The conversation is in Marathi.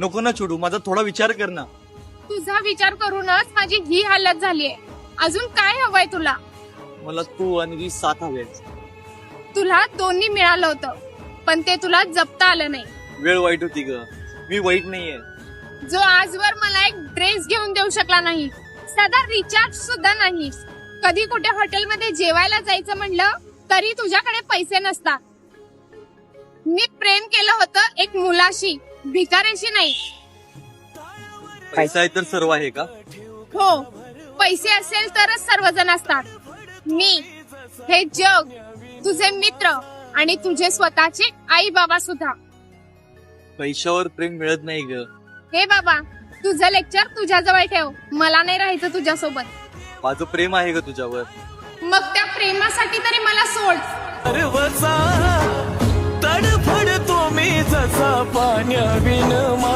नको ना छोडू माझा थोडा विचार कर ना. तुझा विचार करूनच माझी ही हालत झालीये. अजून काय हवंय तुला? मला तू आणि ती साथ हवी तुला दोन्ही मिळालं होतं पण ते तुला जपता आलं नाही. वेळ वाईट होती ग. मी वाईट नाहीये. जो आजवर मला एक ड्रेस घेऊन देऊ शकला नाही साधा रिचार्ज सुद्धा नाही. कधी कुठे हॉटेलमध्ये जेवायला जायचं म्हणलं तरी तुझ्याकडे पैसे नसतात. मी प्रेम केलं होतं एक मुलाशी. भिकाऱ्याशी नाही. पैसा आहे तर सर्व आहे का? हो पैसे असेल तरच सर्वजण असतात. मी हे जग तुझे मित्र आणि तुझे स्वतःचे आई बाबा सुद्धा. पैशावर प्रेम मिळत नाही ग. हे बाबा तुझं लेक्चर तुझ्या जवळ ठेव. मला नाही राहायचं तुझ्यासोबत. माझं प्रेम आहे ग तुझ्यावर. मग त्या प्रेमासाठी तरी मला सोड. सर्वचा पाण्या मी जसा